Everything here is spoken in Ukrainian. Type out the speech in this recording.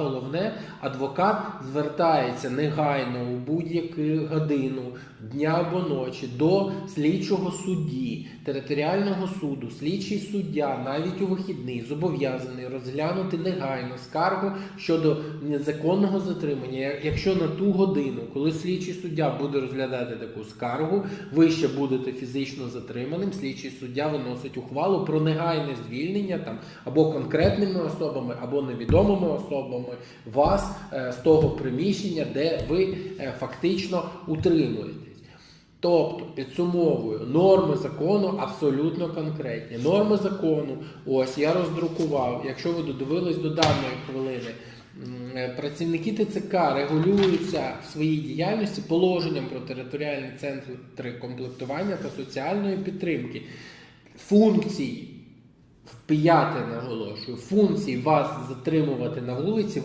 Головне, адвокат звертається негайно у будь-яку годину дня або ночі до слідчого судді територіального суду. Слідчий суддя навіть у вихідний зобов'язаний розглянути негайно скаргу щодо незаконного затримання. Якщо на ту годину, коли слідчий суддя буде розглядати таку скаргу, ви ще будете фізично затриманим. Слідчий суддя виносить ухвалу про негайне звільнення там або конкретними особами, або невідомими особами вас е, з того приміщення, де ви е, фактично утримуєтесь. Тобто, підсумовую, норми закону абсолютно конкретні. Норми закону, ось я роздрукував. Якщо ви додивились до даної хвилини, е, працівники ТЦК регулюються в своїй діяльності положенням про територіальні центри комплектування та соціальної підтримки. Функції, п'яте наголошую, функції вас затримувати на вулиці.